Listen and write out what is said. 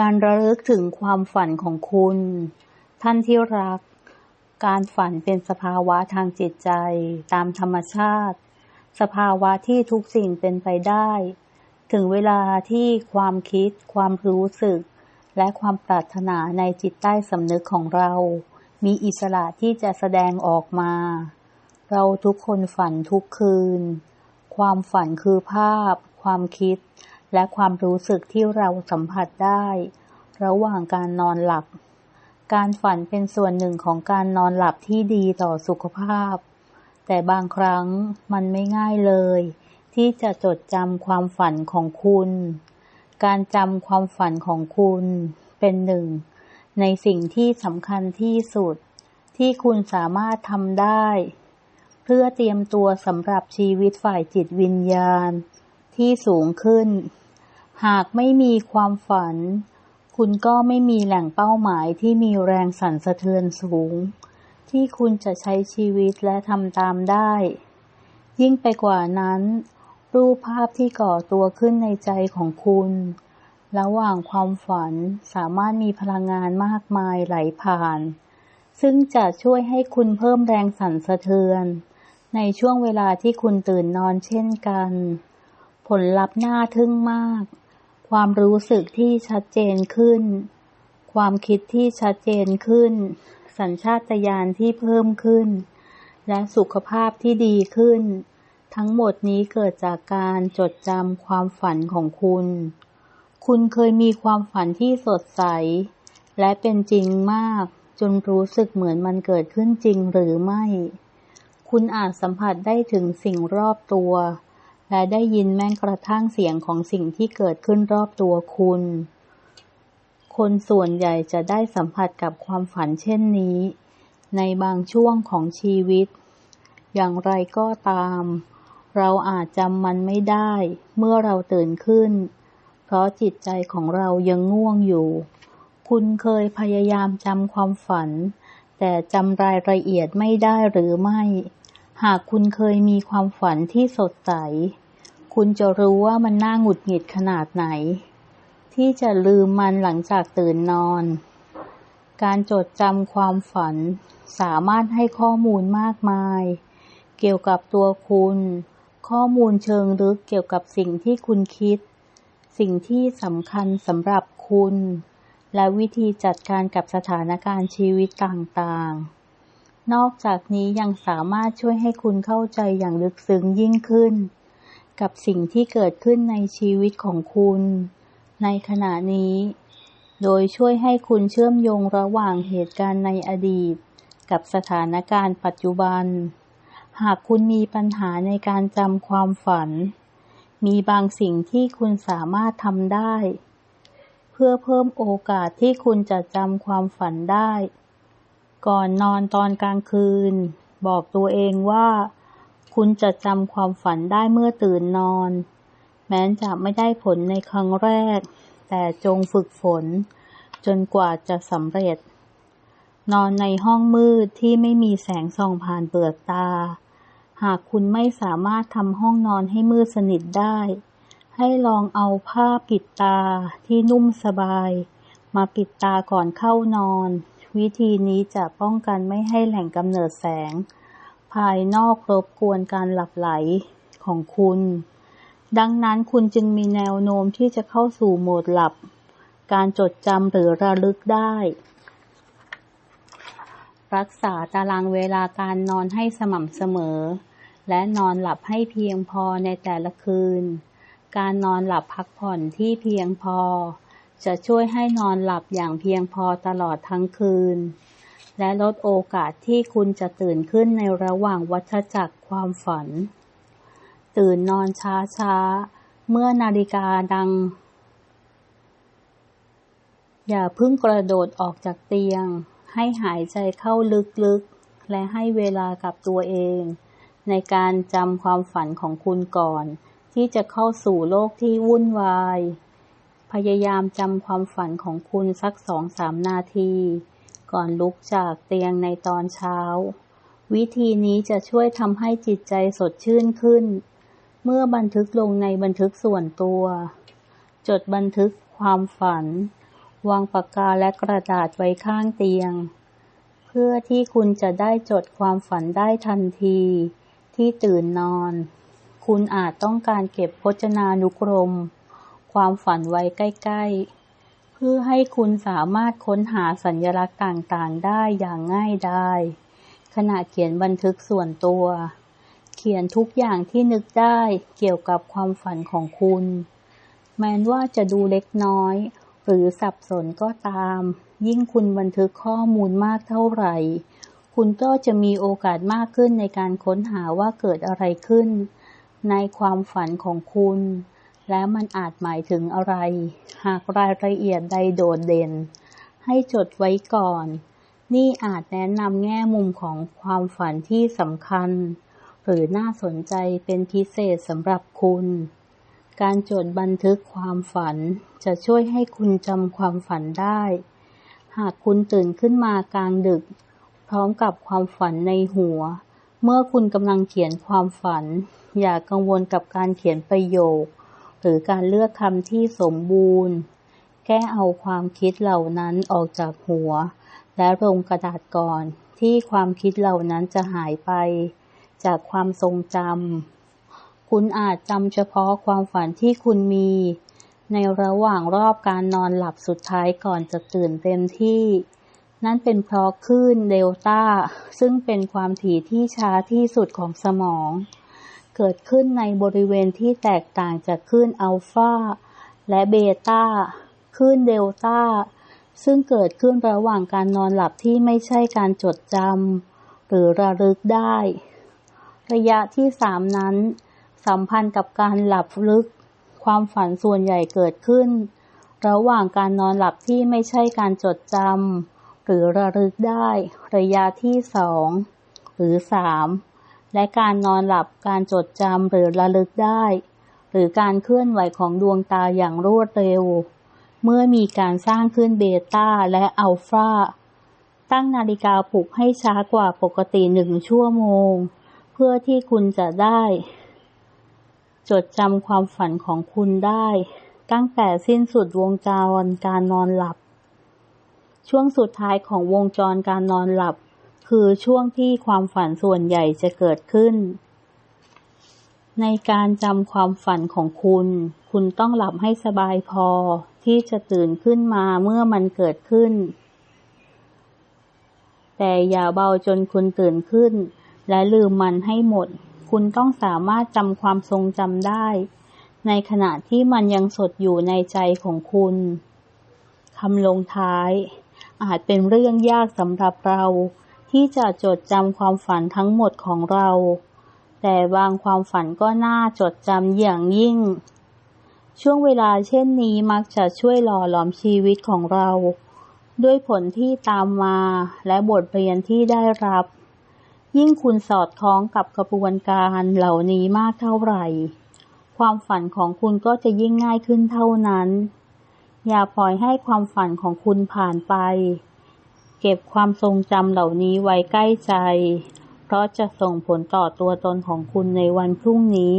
การระลึกถึงความฝันของคุณ ท่านที่รัก การฝันเป็นสภาวะทางจิตใจ ตามธรรมชาติ สภาวะที่ทุกสิ่งเป็นไปได้ ถึงเวลาที่ความคิด ความรู้สึก และความปรารถนาในจิตใต้สำนึกของเรา มีอิสระที่จะแสดงออกมา เราทุกคนฝันทุกคืน ความฝันคือภาพ ความคิด และความรู้สึกที่เราสัมผัสได้ ระหว่างการนอนหลับ การฝันเป็นส่วนหนึ่งของการนอนหลับที่ดีต่อสุขภาพ แต่บางครั้งมันไม่ง่ายเลย ที่จะจดจำความฝันของคุณ การจำความฝันของคุณเป็นหนึ่ง ในสิ่งที่สำคัญที่สุด ที่คุณสามารถทำได้ เพื่อเตรียมตัวสำหรับชีวิตฝ่ายจิตวิญญาณที่สูงขึ้น หากไม่มีความฝัน คุณก็ไม่มีแหล่งเป้าหมายที่มีแรงสั่นสะเทือนสูง ที่คุณจะใช้ชีวิตและทำตามได้ ยิ่งไปกว่านั้น รูปภาพที่ก่อตัวขึ้นในใจของคุณระหว่างความฝันสามารถมีพลังงานมากมายไหลผ่าน ซึ่งจะช่วยให้คุณเพิ่มแรงสั่นสะเทือน ในช่วงเวลาที่คุณตื่นนอนเช่นกัน ผลลัพธ์น่าทึ่งมาก ความรู้สึกที่ชัดเจนขึ้น ความคิดที่ชัดเจนขึ้น สัญชาตญาณที่เพิ่มขึ้น และสุขภาพที่ดีขึ้น ทั้งหมดนี้เกิดจากการจดจำความฝันของคุณ คุณเคยมีความฝันที่สดใส และเป็นจริงมากจนรู้สึกเหมือนมันเกิดขึ้นจริงหรือไม่ คุณอาจสัมผัสได้ถึงสิ่งรอบตัว และได้ยินแม้กระทั่งเสียงของสิ่งที่เกิดขึ้นรอบตัวคุณ คนส่วนใหญ่จะได้สัมผัสกับความฝันเช่นนี้ ในบางช่วงของชีวิต อย่างไรก็ตาม เราอาจจำมันไม่ได้ เมื่อเราตื่นขึ้น เพราะจิตใจของเรายังง่วงอยู่ คุณเคยพยายามจำความฝัน แต่จำรายละเอียดไม่ได้หรือไม่หากคุณเคยมีความฝันที่สดใส คุณจะรู้ว่ามันน่าหงุดหงิดขนาดไหน ที่จะลืมมันหลังจากตื่นนอน การจดจำความฝันสามารถให้ข้อมูลมากมาย เกี่ยวกับตัวคุณ ข้อมูลเชิงลึกเกี่ยวกับสิ่งที่คุณคิด สิ่งที่สำคัญสำหรับคุณ และวิธีจัดการกับสถานการณ์ชีวิตต่างๆ นอกจากนี้ยังสามารถช่วยให้คุณเข้าใจอย่างลึกซึ้งยิ่งขึ้น กับสิ่งที่เกิดขึ้นในชีวิตของคุณ ในขณะนี้ โดยช่วยให้คุณเชื่อมโยงระหว่างเหตุการณ์ในอดีต กับสถานการณ์ปัจจุบัน หากคุณมีปัญหาในการจำความฝัน มีบางสิ่งที่คุณสามารถทำได้ เพื่อเพิ่มโอกาสที่คุณจะจำความฝันได้ ก่อนนอนตอนกลางคืน บอกตัวเองว่า คุณจะจำความฝันได้เมื่อตื่นนอน แม้จะไม่ได้ผลในครั้งแรก แต่จงฝึกฝน จนกว่าจะสำเร็จ นอนในห้องมืดที่ไม่มีแสงส่องผ่านเปลือกตา หากคุณไม่สามารถทำห้องนอนให้มืดสนิทได้ ให้ลองเอาผ้าปิดตาที่นุ่มสบาย มาปิดตาก่อนเข้านอน วิธีนี้จะป้องกันไม่ให้แหล่งกำเนิดแสง ภายนอกรบกวนการหลับไหลของคุณ ดังนั้นคุณจึงมีแนวโน้มที่จะเข้าสู่โหมดหลับ การจดจำหรือระลึกได้ รักษาตารางเวลาการนอนให้สม่ำเสมอ และนอนหลับให้เพียงพอในแต่ละคืน การนอนหลับพักผ่อนที่เพียงพอ จะช่วยให้นอนหลับอย่างเพียงพอตลอดทั้งคืน และลดโอกาสที่คุณจะตื่นขึ้นในระหว่างวัฏจักรความฝัน ตื่นนอนช้าช้าเมื่อนาฬิกาดัง อย่าพึ่งกระโดดออกจากเตียง ให้หายใจเข้าลึกๆ และให้เวลากับตัวเอง ในการจำความฝันของคุณก่อน ที่จะเข้าสู่โลกที่วุ่นวาย พยายามจำความฝันของคุณสักสองสามนาที ก่อนลุกจากเตียงในตอนเช้า วิธีนี้จะช่วยทำให้จิตใจสดชื่นขึ้น เมื่อบันทึกลงในบันทึกส่วนตัว จดบันทึกความฝัน วางปากกาและกระดาษไว้ข้างเตียง เพื่อที่คุณจะได้จดความฝันได้ทันที ที่ตื่นนอน คุณอาจต้องการเก็บพจนานุกรม ความฝันไว้ใกล้ ๆ พื่อให้คุณสามารถค้นหาสัญลักษณ์ต่างๆ ได้อย่างง่ายดายขณะเขียนบันทึกส่วนตัว เขียนทุกอย่างที่นึกได้เกี่ยวกับความฝันของคุณ แม้ว่าจะดูเล็กน้อย หรือสับสนก็ตาม ยิ่งคุณบันทึกข้อมูลมากเท่าไหร่ คุณก็จะมีโอกาสมากขึ้นในการค้นหาว่าเกิดอะไรขึ้น ในความฝันของคุณ และมันอาจหมายถึงอะไร หากรายละเอียดใดโดดเด่น ให้จดไว้ก่อน นี่อาจแนะนำแง่มุมของความฝันที่สำคัญ หรือน่าสนใจเป็นพิเศษสำหรับคุณ การจดบันทึกความฝันจะช่วยให้คุณจำความฝันได้ หากคุณตื่นขึ้นมากลางดึก พร้อมกับความฝันในหัว เมื่อคุณกำลังเขียนความฝัน อย่ากังวลกับการเขียนประโยค หรือการเลือกคำที่สมบูรณ์แค่เอาความคิดเหล่านั้นออกจากหัว และลงกระดาษก่อน ที่ความคิดเหล่านั้นจะหายไป จากความทรงจำคุณอาจจำเฉพาะความฝันที่คุณมี ในระหว่างรอบการนอนหลับสุดท้ายก่อนจะตื่นเต็มที่นั่นเป็นเพราะคลื่นเดลต้า ซึ่งเป็นความถี่ที่ช้าที่สุดของสมอง เกิดขึ้นในบริเวณที่แตกต่างจากคลื่นอัลฟาและเบต้าคลื่นเดลต้าซึ่งเกิดขึ้นระหว่างการนอนหลับที่ไม่ใช่การจดจำหรือระลึกได้ ระยะที่สามนั้น สัมพันธ์กับการหลับลึก ความฝันส่วนใหญ่เกิดขึ้น ระหว่างการนอนหลับที่ไม่ใช่การจดจำหรือระลึกได้ ระยะที่สองหรือสาม และการนอนหลับการจดจำหรือระลึกได้ หรือการเคลื่อนไหวของดวงตาอย่างรวดเร็ว เมื่อมีการสร้างขึ้นเบต้าและอัลฟาตั้งนาฬิกาปลุกให้ช้ากว่าปกติหนึ่งชั่วโมง เพื่อที่คุณจะได้ จดจำความฝันของคุณได้ ตั้งแต่สิ้นสุดวงจรการนอนหลับ ช่วงสุดท้ายของวงจรการนอนหลับ คือช่วงที่ความฝันส่วนใหญ่จะเกิดขึ้น ในการจำความฝันของคุณ คุณต้องหลับให้สบายพอที่จะตื่นขึ้นมาเมื่อมันเกิดขึ้น แต่อย่าเบาจนคุณตื่นขึ้น และลืมมันให้หมด คุณต้องสามารถจำความทรงจำได้ ในขณะที่มันยังสดอยู่ในใจของคุณคำลงท้าย อาจเป็นเรื่องยากสำหรับเรา ที่จะจดจำความฝันทั้งหมดของเรา แต่บางความฝันก็น่าจดจำอย่างยิ่ง ช่วงเวลาเช่นนี้มักจะช่วยหล่อหลอมชีวิตของเรา ด้วยผลที่ตามมาและบทเรียนที่ได้รับ ยิ่งคุณสอดคล้องกับกระบวนการเหล่านี้มากเท่าไหร่ ความฝันของคุณก็จะยิ่งง่ายขึ้นเท่านั้น อย่าปล่อยให้ความฝันของคุณผ่านไป เก็บความทรงจำเหล่านี้ไว้ใกล้ใจ เพราะจะส่งผลต่อตัวตนของคุณในวันพรุ่งนี้